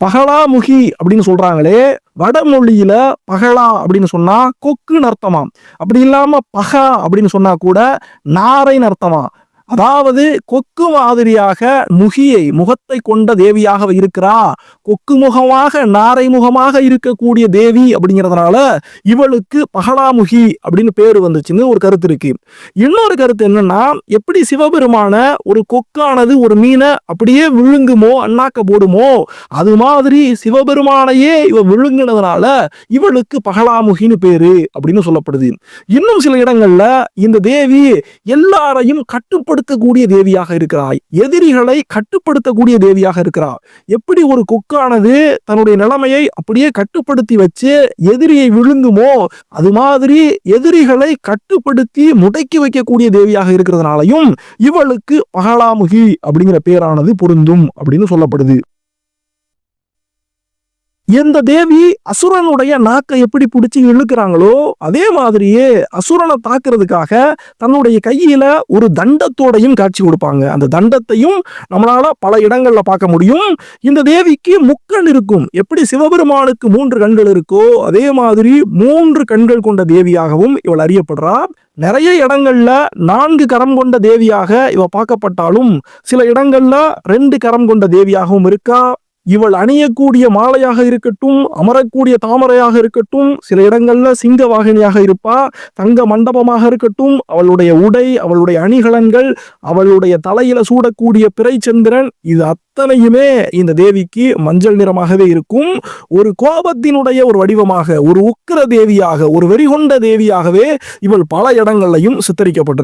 பகலாமுகி அப்படின்னு சொல்றாங்களே வடமொழியில பகலா அப்படின்னு சொன்னா கொக்குன்னு அர்த்தமாம் அப்படி இல்லாம பகா அப்படின்னு சொன்னா கூட நாரைன்னு அர்த்தமா? அதாவது கொக்கு மாதிரியாக முகியை முகத்தை கொண்ட தேவியாக இருக்கிறா? கொக்கு முகமாக நாரை முகமாக இருக்கக்கூடிய தேவி அப்படிங்கிறதுனால இவளுக்கு பகலாமுகி அப்படின்னு பேர் வந்துச்சுன்னு ஒரு கருத்து இருக்கு. இன்னொரு கருத்து என்னன்னா எப்படி சிவபெருமான ஒரு கொக்கானது ஒரு மீனை அப்படியே விழுங்குமோ அண்ணாக்க போடுமோ அது மாதிரி சிவபெருமானையே இவ விழுங்கினதுனால இவளுக்கு பகலாமுகின்னு பேரு அப்படின்னு சொல்லப்படுது. இன்னும் சில இடங்கள்ல இந்த தேவி எல்லாரையும் கட்டுப்படுத்தக்கூடிய தேவியாக இருக்கிறாய். எதிரிகளை கட்டுப்படுத்தக்கூடிய தேவியாக இருக்கிறார் எப்படி ஒரு கொக்கானது தன்னுடைய நிலைமையை அப்படியே கட்டுப்படுத்தி வச்சு எதிரியை விழுந்துமோ அது மாதிரி எதிரிகளை கட்டுப்படுத்தி முடக்கி வைக்கக்கூடிய தேவியாக இருக்கிறதுனாலையும் இவளுக்கு பகலாமுகி அப்படிங்கிற பேரானது பொருந்தும் அப்படின்னு சொல்லப்படுது. இந்த தேவி அசுரனுடைய நாக்கை எப்படி பிடிச்சி இழுக்கிறாங்களோ அதே மாதிரியே அசுரனை தாக்குறதுக்காக தன்னுடைய கையில ஒரு தண்டத்தோடையும் காட்சி கொடுப்பாங்க. அந்த தண்டத்தையும் நம்மளால பல இடங்கள்ல பார்க்க முடியும். இந்த தேவிக்கு முக்கண் இருக்கும். எப்படி சிவபெருமானுக்கு மூன்று கண்கள் இருக்கோ அதே மாதிரி மூன்று கண்கள் கொண்ட தேவியாகவும் இவள் அறியப்படுறா. நிறைய இடங்கள்ல நான்கு கரம் கொண்ட தேவியாக இவ பார்க்கப்பட்டாலும் சில இடங்கள்ல ரெண்டு கரம் கொண்ட தேவியாகவும் இருக்கா. இவள் அணியக்கூடிய மாலையாக இருக்கட்டும் அமரக்கூடிய தாமரையாக இருக்கட்டும் சில இடங்கள்ல சிங்க வாகினியாக இருப்பா தங்க மண்டபமாக இருக்கட்டும் அவளுடைய உடை அவளுடைய அணிகலன்கள் அவளுடைய தலையில சூடக்கூடிய பிறைச்சந்திரன் இது அத்தனையுமே இந்த தேவிக்கு மஞ்சள் நிறமாகவே இருக்கும். ஒரு கோபத்தினுடைய ஒரு வடிவமாக ஒரு உக்கிர தேவியாக ஒரு வெறிகொண்ட தேவியாகவே இவள் பல இடங்கள்லையும் சித்தரிக்கப்பட்டிருக்கு